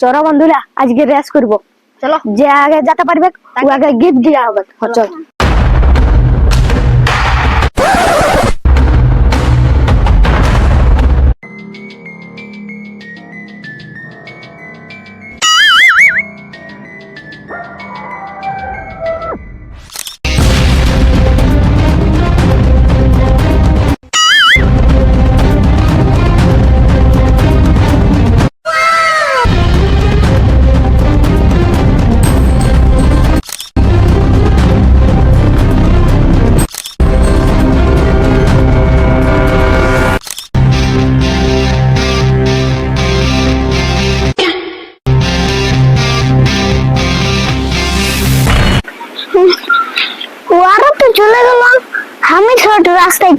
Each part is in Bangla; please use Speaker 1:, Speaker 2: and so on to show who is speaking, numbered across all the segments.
Speaker 1: চলো বন্ধুরা আজকে রেস করব।
Speaker 2: চলো।
Speaker 1: যে আগে যেতে পারবে আগে গিফট দেওয়া হবে। চল।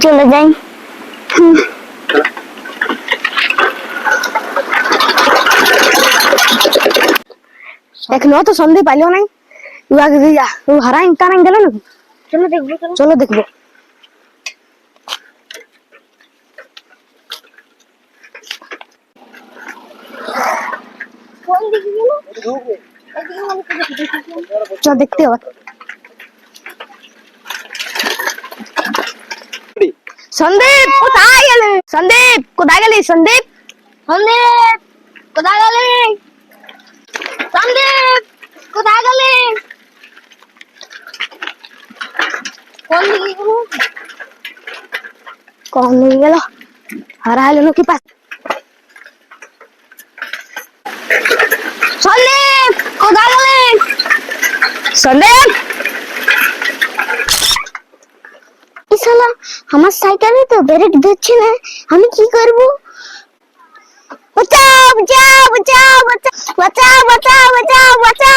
Speaker 1: চলে যাই এখনও তো সন্ধে পাইলো নাই ও আগে যা ও হারাই টানাই গেল নাকি
Speaker 2: চলো দেখব চলো
Speaker 1: চলো দেখব
Speaker 2: কোন দিকে গেল এদিকে মানে কোথায় দেখি
Speaker 1: চল দেখতে হবে সন্দীপ কোথায় গেলে? সন্দীপ কোথায় গেলি? সন্দীপ?
Speaker 2: সন্দীপ কোথায় গেলি? সন্দীপ কোথায় গেলি? কোন দিকে গেল?
Speaker 1: কখন নিয়ে গেল? হারাইলো নাকি পাস সন্দীপ কোথায় গেলি? সন্দীপ? শালা আমার সাইকেলে তো ব্রেক দিচ্ছে না, আমি কি করব? বাঁচাও বাঁচাও বাঁচাও বাঁচাও বাঁচাও বাঁচাও বাঁচাও।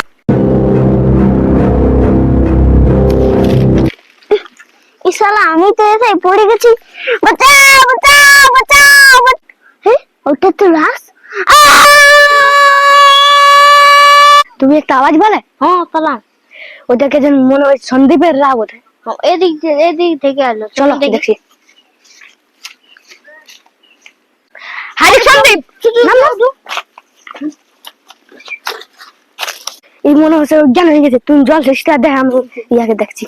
Speaker 1: ইসালা আমি তো এসে পড়ে গেছি। বাঁচাও বাঁচাও বাঁচাও বাঁচ- ওটা তো লাশ তুমি একটা আওয়াজ বলে?
Speaker 2: হ্যাঁ পালাম
Speaker 1: ওটাকে যেন মনে হয় সন্দীপের রাগ ওঠে।
Speaker 2: এদিক থেকে এদিক থেকে এলো
Speaker 1: চলো
Speaker 2: দেখি।
Speaker 1: দেখছি হারি সন্দীপ। এই মনে হচ্ছে অজ্ঞান হয়ে গেছে। তুমি জল দেখ আমি ইয়াকে দেখছি।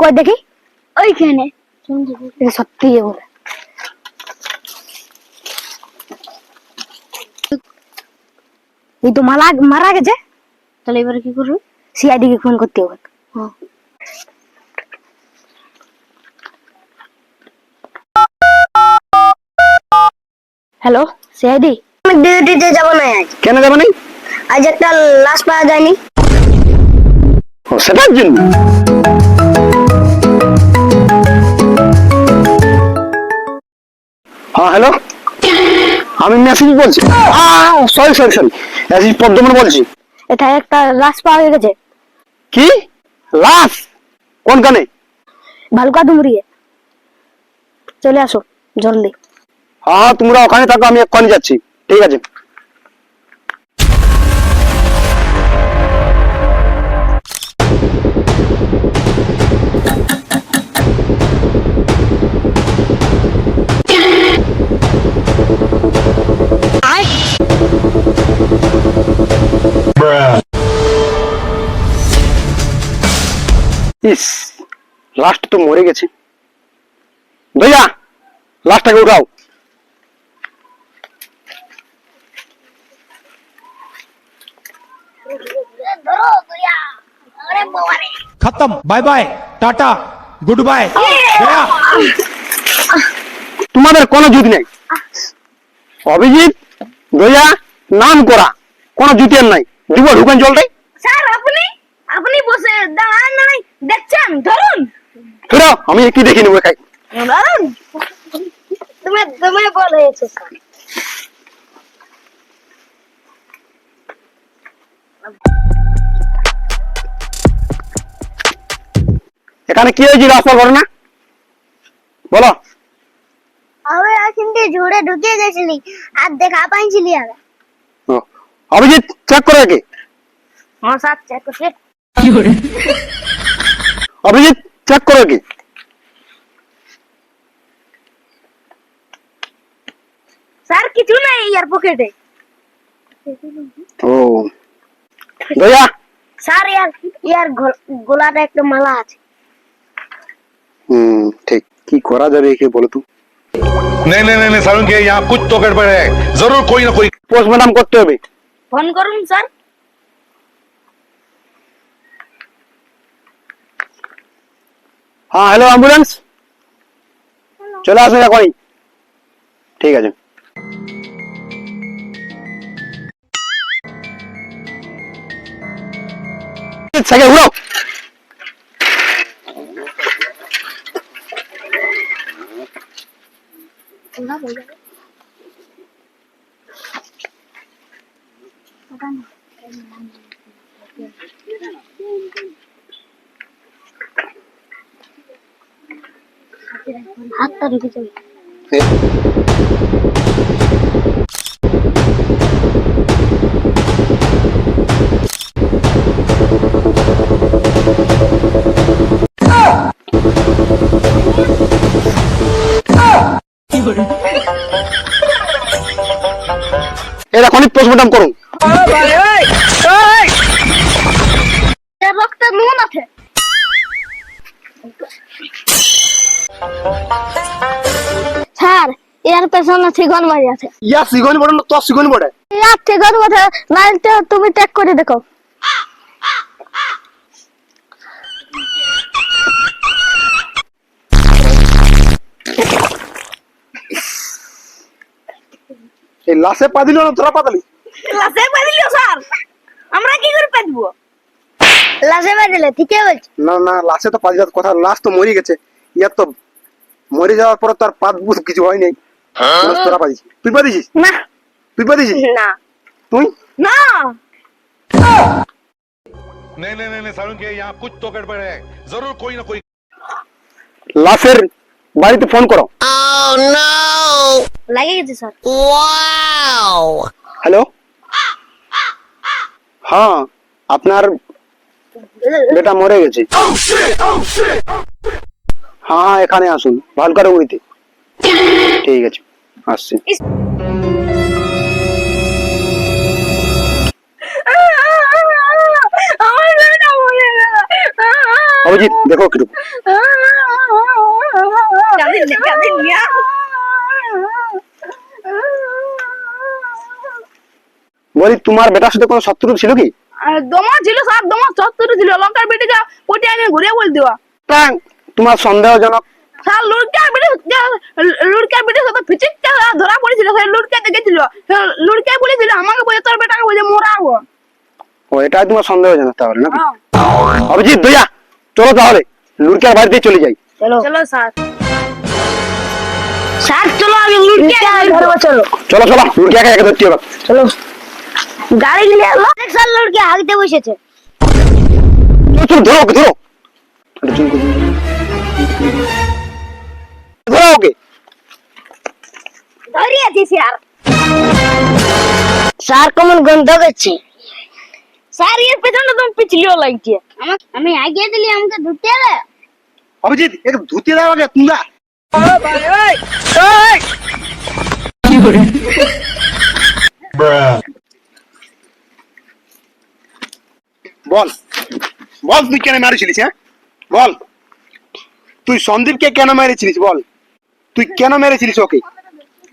Speaker 1: কই দেখি?
Speaker 2: ওইখানে।
Speaker 1: সত্যি বলে। এই তো মারা মারা গেছে?
Speaker 2: তাহলে এবারে কি করব?
Speaker 1: সিআইডি কে ফোন করতে হবে।
Speaker 2: হ্যাঁ।
Speaker 1: হ্যালো সিআইডি আমি ডিউটিতে যাব না আজ।
Speaker 3: কেন যাবে নাই
Speaker 1: আজ একটা লাশ পাওয়া যায়নি।
Speaker 3: ও সেটার জন্য? হ্যাঁ হ্যালো? আমি মেসেজ বলছি। সরি সরি সরি মেসেজ পদ্মমন বলছি।
Speaker 1: এটা একটা লাশ পাওয়া গেছে।
Speaker 3: কি? লাশ? কোন গানে
Speaker 1: ভালুকা ডুমরিয়ে। চলে আসো জলদি।
Speaker 3: হ্যাঁ তোমরা ওখানে থাকো আমি এক্ষুনি যাচ্ছি। ঠিক আছে। ইস লাস্ট তো মরে গেছে। ভাইয়া লাস্টটাকে উঠাও।
Speaker 4: খতম bye bye tata good bye
Speaker 3: তোমাদের কোনো জুত নাই। অভিজিৎ ভাইয়া নাম করা কোনো জুতের নাই। দিব ঢুকান জলটাই
Speaker 2: স্যার আপনি আপনি বসে দাঁড়ান নাই। দেখছেন? ধরুন।
Speaker 3: ফিরো আমি কি দেখি নেব একাই?
Speaker 2: ধরুন। তুমি তুমি বলেছ
Speaker 3: এখানে কি হয়েছিল আসল ঘটনা? বলো।
Speaker 2: আমি কিন্তু ঝুড়ে ঢুকিয়ে গেছিলি আর দেখা পাইছিলি
Speaker 3: ও, অভিজিৎ চেক করে কি
Speaker 2: হ্যাঁ স্যার চেক করছি
Speaker 3: অভিজিৎ চেক করো কি
Speaker 2: স্যার কিছু নাই ইয়ার পকেটে
Speaker 3: ও দয়া
Speaker 2: স্যার ইয়ার ইয়ার গো- গোলাটা একটা মালা আছে
Speaker 3: হুম ঠিক কি করা যাবে একে বলো তো
Speaker 5: नहीं नहीं नहीं नहीं सारुण के यहाँ कुछ तो गड़बड़ है जरूर कोई ना कोई
Speaker 3: পোস্টমর্টম করতে হবে
Speaker 2: ফোন করুন স্যার
Speaker 3: হ্যাঁ হ্যালো অ্যাম্বুলেন্স চলে আসুন এখনই ঠিক আছে। সাইকেল ঘুরাও
Speaker 2: হাতটা ঢুকে যাবে
Speaker 3: এর এখনই পোস্টমর্টম করুন।
Speaker 2: নুন আছে।
Speaker 1: স্যার এর পেছনে ঠিকন বাড়ি আছে।
Speaker 3: ইয়া সিগনি বড় না তোর সিগনি বড়?
Speaker 1: বটে নাইলে তুমি চেক করে দেখো।
Speaker 3: এই লাশে পা দিল না তোরা পা দিলি
Speaker 2: লাসে স্যার। আমরা কি করে পাদব? লাসে বাদিলে ঠিকই বলছি।
Speaker 3: না না লাশে তো পা দিলার কথা লাশ তো মরে গেছে। ইয়ার তো মরে যাওয়ার পর তার পাত বুত কিছু হয় নাই লাশ তোরা পা দিছিস তুই পা দিছিস
Speaker 1: না
Speaker 3: তুই পা দিছিস
Speaker 2: না
Speaker 3: তুই
Speaker 2: না
Speaker 5: नहीं नहीं नहीं नहीं सारुण के यहाँ कुछ तो गड़बड़ है जरूर कोई ना कोई
Speaker 3: লাশের বাড়িতে ফোন করো
Speaker 2: লাগে গেছে স্যার
Speaker 3: হ্যালো হ্যাঁ আপনার বেটা মরে গেছে হ্যাঁ হ্যাঁ এখানে আসুন ভালকারে উড়িতে ঠিক আছে আসছি। অভিজিৎ দেখো কীরকম। বলি তোমার বেটার সাথে কোনো শত্রু ছিল কি?
Speaker 6: দমা ছিল স্যার দমা চত্বর ছিল। লঙ্কার বেটিকে পটি আগে ঘুরে বল দেওয়া।
Speaker 3: তোমার সন্দেহজনক।
Speaker 6: বেটি লুড়কার বেটির ফিচিকটা ধরা পড়েছিল লুড়কা দেখেছিল বলেছিল আমাকে বলে তোর বেটাকে বলে
Speaker 3: ও। তোমার সন্দেহজনক তাহলে নাকি? অভিজিৎ দইয়া চলো তাহলে লুরকার বাড়িতে চলে যাই।
Speaker 2: চলো।
Speaker 6: চলো স্যার।
Speaker 2: স্যার চলো ধরবো চলো।
Speaker 3: চলো চলো লুরকাকে একে ধরতে হবে।
Speaker 2: চলো। গাড়ি নিয়ে এলো স্যার লুটকে হাগতে বসেছে।
Speaker 3: চলো, চলো ধরো ধরো। একটু জুম করে দিন। ধরো ওকে
Speaker 2: ধরিয়েছি স্যার স্যার কেমন গন্ধ করছে
Speaker 6: স্যার এর পেছনে তুমি পিছলিও লাগছে
Speaker 2: আমাকে আমি আগিয়ে দিলি আমাকে ধুতে হবে
Speaker 3: অভিজিৎ একে ধুতে দাও আগে তুঙ্গা বল বল তুই কেন মেরেছিলিস হ্যাঁ বল তুই সন্দীপকে কেন মেরেছিলিস বল? তুই কেন মেরেছিলিস ওকে?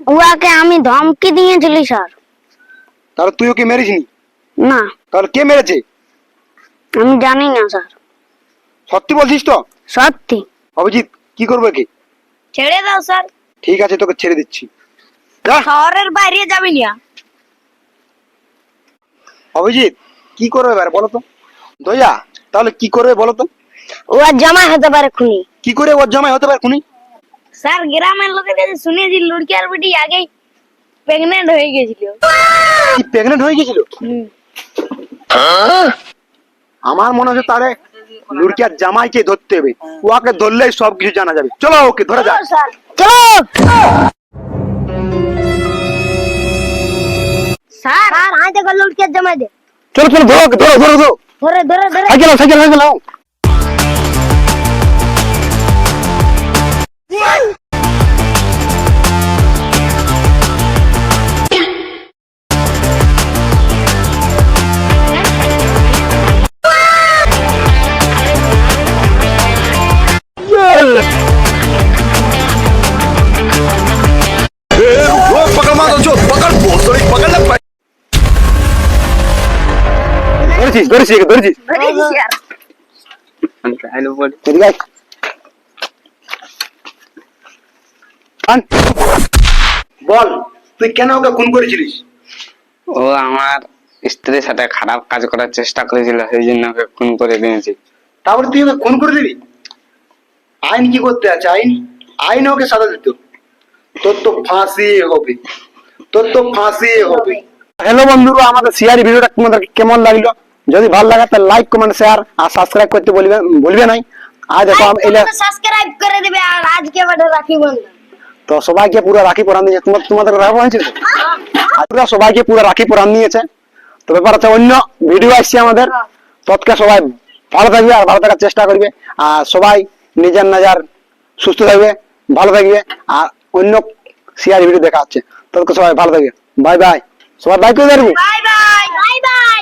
Speaker 1: ওকে আমি ধমকি দিয়েছিলি স্যার।
Speaker 3: তাহলে তুই ওকে মেরেছিনি
Speaker 1: না।
Speaker 3: তাহলে কে মেরেছে?
Speaker 1: আমি জানি না স্যার।
Speaker 3: সত্যি বলছিস তো?
Speaker 1: সত্যি।
Speaker 3: অভিজিৎ কি করব একে?
Speaker 6: ছেড়ে দাও স্যার।
Speaker 3: ঠিক আছে তোকে ছেড়ে দিচ্ছি। যা।
Speaker 6: শহরের বাইরে যাবি না।
Speaker 3: অভিজিৎ কি করবে এবার বলো তো? দয়া তাহলে কি করবে বলো তো?
Speaker 1: উহার জামাই হতে পারে খুনি।
Speaker 3: কি করে ওর জামাই হতে পারে খুনি?
Speaker 6: স্যার গ্রামের লোকের কাছে শুনেছি লুড়কিয়ার বেটি আগেই প্রেগনেন্ট হয়ে গেছিল।
Speaker 3: কি প্রেগনেন্ট হয়ে গেছিল? আমার মনে হচ্ছে তাহলে লুড়কিয়ার জামাইকে ধরতে হবে। ওকে ধরলেই সব কিছু জানা যাবে। চলো ওকে ধরে যা।
Speaker 2: স্যার।
Speaker 1: চলো!
Speaker 2: স্যার আর হাতে করে লুটকে জমা দে
Speaker 3: চলো চলো ধরো ধরো ধরো ধরো।
Speaker 2: ধরে ধরে ধরে।
Speaker 3: সাইকেল নাও, সাইকেল সাইকেল বল তুই কেন ওকে খুন করেছিলিস?
Speaker 7: ও আমার স্ত্রীর সাথে খারাপ কাজ করার চেষ্টা করেছিল সেই জন্য ওকে খুন করে দিয়েছি।
Speaker 3: তারপরে তুই ওকে খুন করে দিবি আইন কি করতে আছে? আইন আইন ওকে সাজা দিত। তোর তো ফাঁসি হবে তোর তো ফাঁসি হবে। হ্যালো বন্ধুরা আমাদের সিআরি ভিডিওটা তোমাদের কেমন লাগল? যদি ভালো লাগে তাহলে লাইক কমেন্ট শেয়ার আর সাবস্ক্রাইব করতে বলবে বলবে নাই। আর দেখো আম- এলে
Speaker 2: সাবস্ক্রাইব করে দিবে আর আজকে বাড়ে রাখি বন্ধন
Speaker 3: তো সবাইকে পুরো রাখি পরান দিয়েছে। তোমার তোমাদের রাখা হয়েছিল তো? পুরো সবাইকে পুরো রাখি পরান দিয়েছে। তো ব্যাপার আছে অন্য ভিডিও আসছে আমাদের। তৎকা সবাই ভালো থাকবে আর ভালো থাকার চেষ্টা করবে। আর সবাই নিজের নাজার সুস্থ থাকবে ভালো থাকবে। আর অন্য সিআর ভিডিও দেখা হচ্ছে। তৎকা সবাই ভালো থাকবে। Bye bye. সবাই বাই করে দেবো
Speaker 2: বাই বাই। Bye bye.